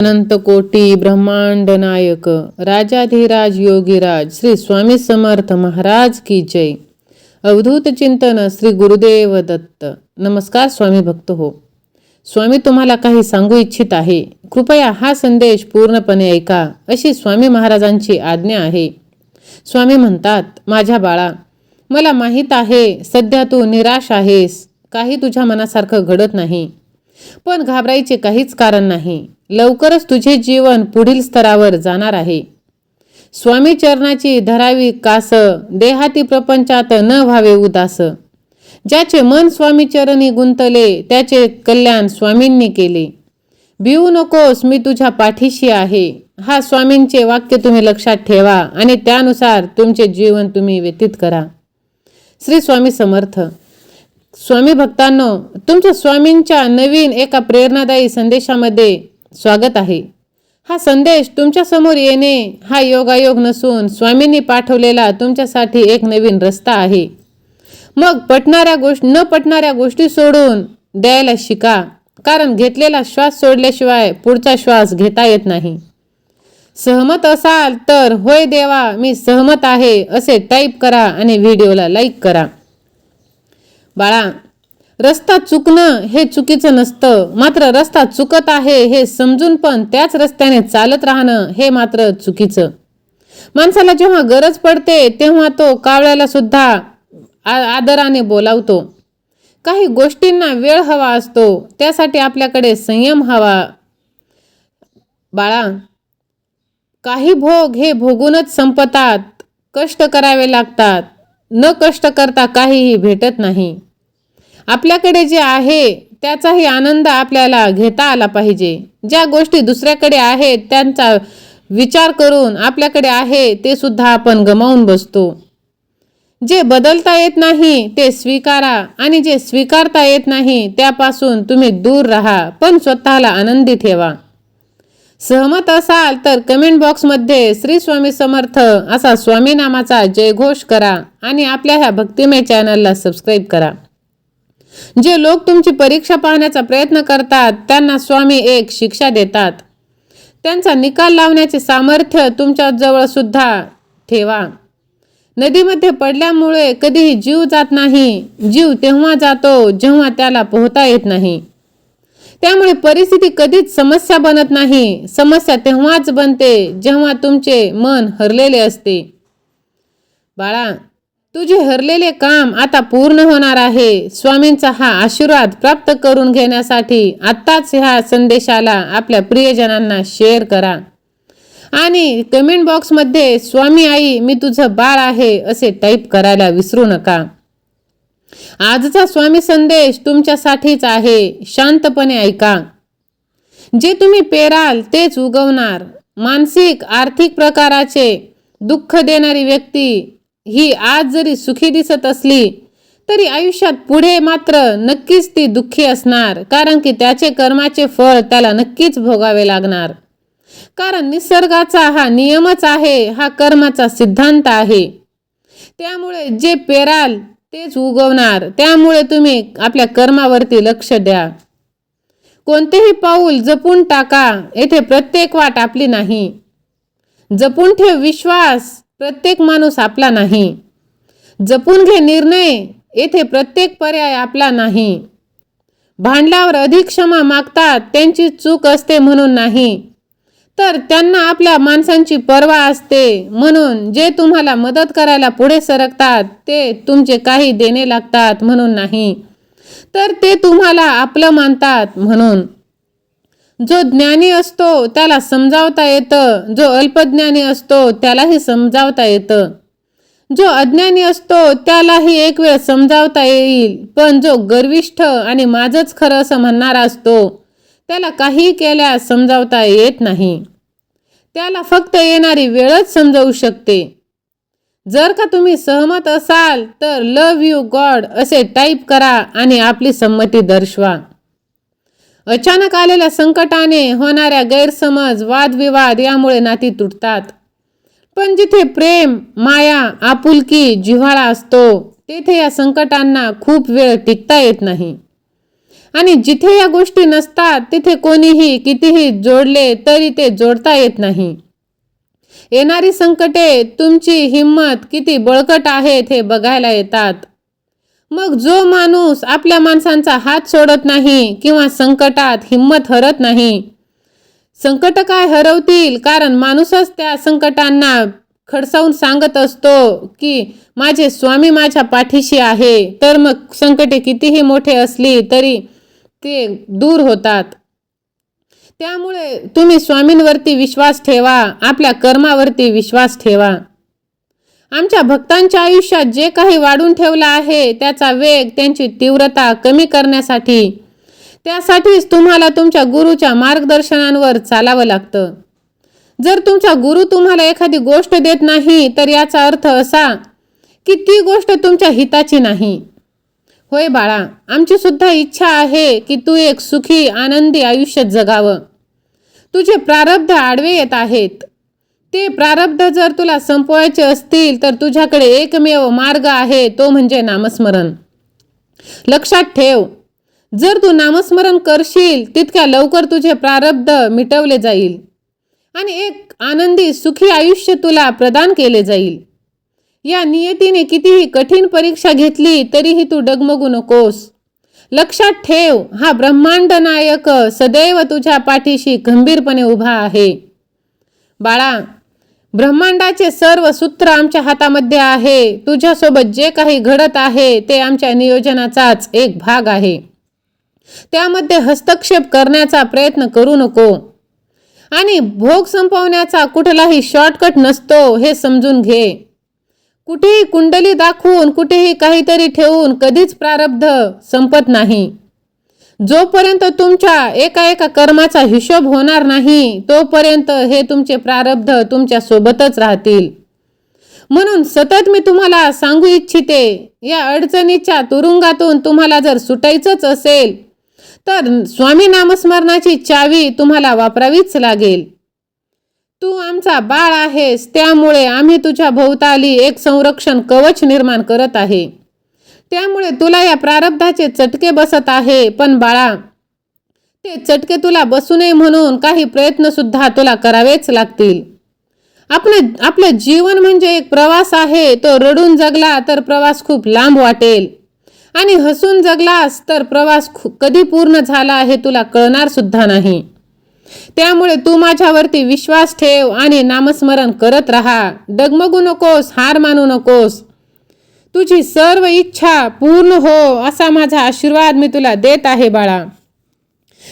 अनंत कोटी ब्रह्मांड नायक राजाधिराज योगीराज श्री स्वामी समर्थ महाराज की जय. अवधूत चिंतन श्री गुरुदेव दत्त. नमस्कार स्वामी भक्त हो. स्वामी तुम्हाला काही सांगू इच्छित आहे. कृपया हा संदेश पूर्णपणे ऐका अशी स्वामी महाराजांची आज्ञा आहे. स्वामी म्हणतात माझ्या बाळा मला माहीत आहे सध्या तू निराश आहेस. काही तुझ्या मनासारखं घडत नाही. पण घाबरायचे काहीच कारण नाही. लवकरच तुझे जीवन पुढील स्तरावर जाणार आहे. स्वामी चरणाची धरावी कास देहाती प्रपंचात न व्हावे उदास. ज्याचे मन स्वामी चरणी गुंतले त्याचे कल्याण स्वामींनी केले. भिवू नकोस मी तुझ्या पाठीशी आहे. हा स्वामींचे वाक्य तुम्ही लक्षात ठेवा आणि त्यानुसार तुमचे जीवन तुम्ही व्यतीत करा. श्री स्वामी समर्थ. स्वामी भक्तांनो तुमच्या स्वामींच्या नवीन एका प्रेरणादायी संदेशामध्ये स्वागत आहे. हा संदेश तुमच्यासमोर येणे हा योगायोग नसून स्वामींनी पाठवलेला तुमच्यासाठी एक नवीन रस्ता आहे. मग पटणाऱ्या गोष्ट न पटणाऱ्या गोष्टी सोडून द्यायला शिका कारण घेतलेला श्वास सोडल्याशिवाय पुढचा श्वास घेता येत नाही. सहमत असाल तर होय देवा मी सहमत आहे असे टाईप करा आणि व्हिडिओला लाईक करा. बाळा रस्ता चुकणं हे चुकीचं नसतं. मात्र रस्ता चुकत आहे हे समजून पण त्याच रस्त्याने चालत राहणं हे मात्र चुकीचं. माणसाला जेव्हा गरज पडते तेव्हा तो कावळ्याला सुद्धा आ- आदराने बोलावतो. काही गोष्टींना वेळ हवा असतो त्यासाठी आपल्याकडे संयम हवा. बाळा काही भोग हे भोगूनच संपतात कष्ट करावे लागतात. न कष्ट करता काहीही भेटत नाही. आपल्याकडे जे आहे त्याचाही आनंद आपल्याला घेता आला पाहिजे. ज्या गोष्टी दुसऱ्याकडे आहेत त्यांचा विचार करून आपल्याकडे आहे ते सुद्धा आपण गमावून बसतो. जे बदलता येत नाही ते स्वीकारा आणि जे स्वीकारता येत नाही त्यापासून तुम्ही दूर राहा पण स्वतःला आनंदी ठेवा. सहमत असाल तर कमेंट बॉक्समध्ये श्री स्वामी समर्थ असा स्वामी नामाचा जयघोष करा आणि आपल्या ह्या भक्तिमय चॅनलला सबस्क्राईब करा. जे लोक तुमची परीक्षा पाहण्याचा प्रयत्न करतात त्यांना स्वामी एक शिक्षा देतात. त्यांचा निकाल लावण्याचे सामर्थ्य तुमच्या जवळ सुद्धा ठेवा. नदीमध्ये पडल्यामुळे कधीही जीव जात नाही. जीव तेव्हा जातो जेव्हा त्याला पोहता येत नाही. त्यामुळे परिस्थिती कधीच समस्या बनत नाही. समस्या तेव्हाच बनते जेव्हा तुमचे मन हरलेले असते. बाळा तुझे हरलेले काम आता पूर्ण होणार आहे. स्वामींचा हा आशीर्वाद प्राप्त करून घेण्यासाठी आत्ताच ह्या संदेशाला आपल्या प्रियजनांना शेअर करा. आणि कमेंट बॉक्समध्ये स्वामी आई मी तुझं बाळ आहे असे टाईप करायला विसरू नका. आजचा स्वामी संदेश तुमच्यासाठीच आहे. शांतपणे ऐका. जे तुम्ही पेराल तेच उगवणार. मानसिक आर्थिक प्रकाराचे दुःख देणारी व्यक्ती ही आज जरी सुखी दिसत असली तरी आयुष्यात पुढे मात्र नक्कीच ती दुःखी असणार कारण की त्याचे कर्माचे फळ त्याला नक्कीच भोगावे लागणार. कारण निसर्गाचा हा नियमच आहे हा कर्माचा सिद्धांत आहे. त्यामुळे जे पेराल तेच उगवणार. त्यामुळे तुम्ही आपल्या कर्मावरती लक्ष द्या. कोणतेही पाऊल जपून टाका. येथे प्रत्येक वाट आपली नाही. जपून ठेव विश्वास. प्रत्येक माणूस आपला नाही. जपून घे निर्णय. येथे प्रत्येक पर्याय आपला नाही. भांडल्यावर अधिक क्षमा मागतात. त्यांची चूक असते म्हणून नाही. तर त्यांना आपल्या माणसांची पर्वा असते. म्हणून जे तुम्हाला मदत करायला पुढे सरकतात ते तुमचे काही देणे लागतात म्हणून नाही. तर ते तुम्हाला आपलं मानतात म्हणून. जो ज्ञानी असतो त्याला समजावता येतं. जो अल्पज्ञानी असतो त्यालाही समजावता येतं. जो अज्ञानी असतो त्यालाही एक वेळ समजावता येईल. पण जो गर्विष्ठ आणि माझंच खरं असं म्हणणारा असतो त्याला काही केल्यास समजावता येत नाही. त्याला फक्त येणारी वेळच समजवू शकते. जर का तुम्ही सहमत असाल तर लव यू गॉड असे टाईप करा आणि आपली संमती दर्शवा. अचानक आलेल्या संकटाने होणाऱ्या गैरसमज वादविवाद यामुळे नाती तुटतात. पण जिथे प्रेम माया आपुलकी जिव्हाळा असतो तेथे या संकटांना खूप वेळ टिकता येत नाही. आणि जिथे या गोष्टी नसतात तिथे कोणीही कितीही जोडले तरी ते जोडता येत नाही. येणारी संकटे तुमची हिंमत किती बळकट आहेत हे बघायला येतात. मग जो माणूस आपल्या माणसांचा हात सोडत नाही किंवा संकटात हिंमत हरत नाही संकट काय हरवतील? कारण माणूसच त्या संकटांना खडसावून सांगत असतो की माझे स्वामी माझ्या पाठीशी आहे तर मग संकटे कितीही मोठे असली तरी ते दूर होतात. त्यामुळे तुम्ही स्वामींवरती विश्वास ठेवा आपल्या कर्मावरती विश्वास ठेवा. आमच्या भक्तांच्या आयुष्यात जे काही वाढून ठेवलं आहे त्याचा वेग त्यांची तीव्रता कमी करण्यासाठी त्यासाठीच तुम्हाला तुमच्या गुरुच्या मार्गदर्शनांवर चालावं लागतं. जर तुमचा गुरु तुम्हाला एखादी गोष्ट देत नाही तर याचा अर्थ असा की ती गोष्ट तुमच्या हिताची नाही. होय बाळा आमची सुद्धा इच्छा आहे की तू एक सुखी आनंदी आयुष्य जगावं. तुझे प्रारब्ध आडवे येत आहेत. ते प्रारब्ध जर तुला संपवायचे असतील तर तुझ्याकडे एकमेव मार्ग आहे तो म्हणजे नामस्मरण. लक्षात ठेव जर तू नामस्मरण करशील तितक्या लवकर तुझे प्रारब्ध मिटवले जाईल. आणि एक आनंदी सुखी आयुष्य तुला प्रदान केले जाईल. या नियतीने कितीही कठीण परीक्षा घेतली तरीही तू डगमगू नकोस. लक्षात ठेव हा ब्रह्मांड नायक सदैव तुझ्या पाठीशी गंभीरपणे उभा आहे. बाळा ब्रह्मांडाचे सर्व सूत्र आमच्या हातामध्ये आहे. तुझ्यासोबत जे काही घडत आहे ते आमच्या नियोजनाचाच एक भाग आहे. त्यामध्ये हस्तक्षेप करण्याचा प्रयत्न करू नको. आणि भोग संपवण्याचा कुठलाही शॉर्टकट नसतो हे समजून घे. कुठेही कुंडली दाखवून कुठेही काहीतरी ठेवून कधीच प्रारब्ध संपत नाही. जोपर्यंत तुमच्या एका एका कर्माचा हिशोब होणार नाही तोपर्यंत हे तुमचे प्रारब्ध तुमच्या सोबतच राहतील. म्हणून सतत मी तुम्हाला सांगू इच्छिते या अडचणीच्या तुरुंगातून तुम्हाला जर सुटायचंच असेल तर स्वामी नामस्मरणाची चावी तुम्हाला वापरावीच लागेल. तू आमचा बाळ आहेस त्यामुळे आम्ही तुझ्या भोवताली एक संरक्षण कवच निर्माण करत आहे. त्यामुळे तुला या प्रारब्धाचे चटके बसत आहे. पण बाळा ते चटके तुला बसू नये म्हणून काही प्रयत्नसुद्धा तुला करावेच लागतील. आपलं आपलं जीवन म्हणजे एक प्रवास आहे. तो रडून जगला तर प्रवास खूप लांब वाटेल. आणि हसून जगलास तर प्रवास कधी पूर्ण झाला हे तुला कळणार सुद्धा नाही. त्यामुळे तू माझ्यावरती विश्वास ठेव आणि नामस्मरण करत राहा. डगमगू नकोस हार मानू नकोस. तुझी सर्व इच्छा पूर्ण हो असा माझा आशीर्वाद मी तुला देत आहे बाळा.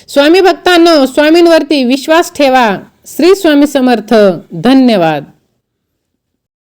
स्वामी भक्तांनो स्वामींवरती विश्वास ठेवा. श्री स्वामी समर्थ. धन्यवाद.